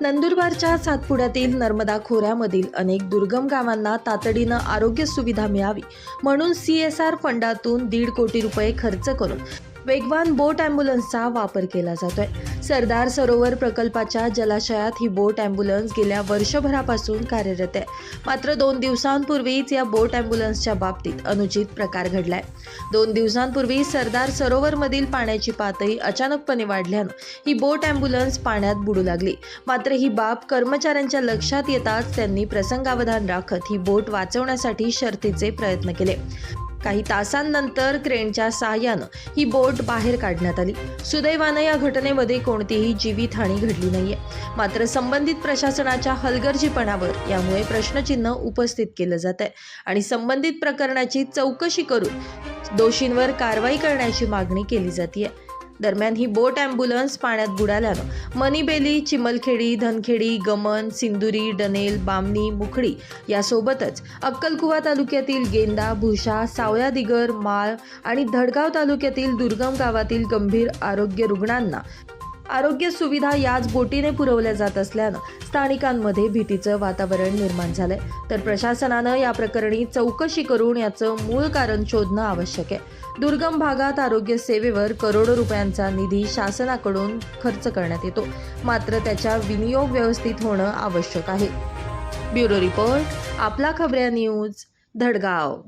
नंदुरबारच्या सातपुड्यातील नर्मदा खोऱ्यामधील अनेक दुर्गम गावांना तातडीनं आरोग्य सुविधा मिळावी म्हणून सी एस आर फंडातून दीड कोटी रुपये खर्च करून वेगवान बोट ॲम्ब्युलन्सचा वापर केला जातोय. सरदार सरोवर प्रकल्पाच्या जलाशयात ही बोट ॲम्ब्युलन्स गेल्या वर्षभरापासून कार्यरत आहे. मात्र दोन दिवसांपूर्वीच या बोट ॲम्ब्युलन्सच्या बाबतीत अनुचित प्रकार घडलाय. दोन दिवसांपूर्वी सरदार सरोवरमधील पाण्याची पातळी अचानकपणे वाढल्यानं ही बोट ॲम्ब्युलन्स पाण्यात बुडू लागली. मात्र ही बाब कर्मचाऱ्यांच्या लक्षात येताच त्यांनी प्रसंगावधान राखत ही बोट वाचवण्यासाठी शर्तीचे प्रयत्न केले. काही तासांनंतर क्रेनच्या सहाय्यानं ही बोट बाहेर काढण्यात आली. सुदैवानं या घटनेमध्ये कोणतीही जीवितहानी घडली नाहीये. मात्र संबंधित प्रशासनाच्या हलगर्जीपणावर यामुळे प्रश्नचिन्ह उपस्थित केलं जात आहे आणि संबंधित प्रकरणाची चौकशी करून दोषींवर कारवाई करण्याची मागणी केली जाते दरम्यान ही बोट ॲम्ब्युलन्स पाण्यात बुडाल्यानं मनीबेली चिमलखेडी धनखेडी गमन सिंदुरी डनेल बामणी मुखडी यासोबतच अक्कलकुवा तालुक्यातील गेंदा भुशा सावळा दिगर माळ आणि धडगाव तालुक्यातील दुर्गम गावातील गंभीर आरोग्य रुग्णांना आरोग्य सुविधा याच बोटीने पुरवल्या जात असल्यानं स्थानिकांमध्ये भीतीचं वातावरण निर्माण झालंय. तर प्रशासनानं या प्रकरणी चौकशी करून याचं मूळ कारण शोधणं आवश्यक आहे. दुर्गम भागात आरोग्य सेवेवर करोडो रुपयांचा निधी शासनाकडून खर्च करण्यात येतो. मात्र त्याच्या विनियोग व्यवस्थित होणं आवश्यक आहे. ब्युरो रिपोर्ट आपला खबऱ्या न्यूज धडगाव.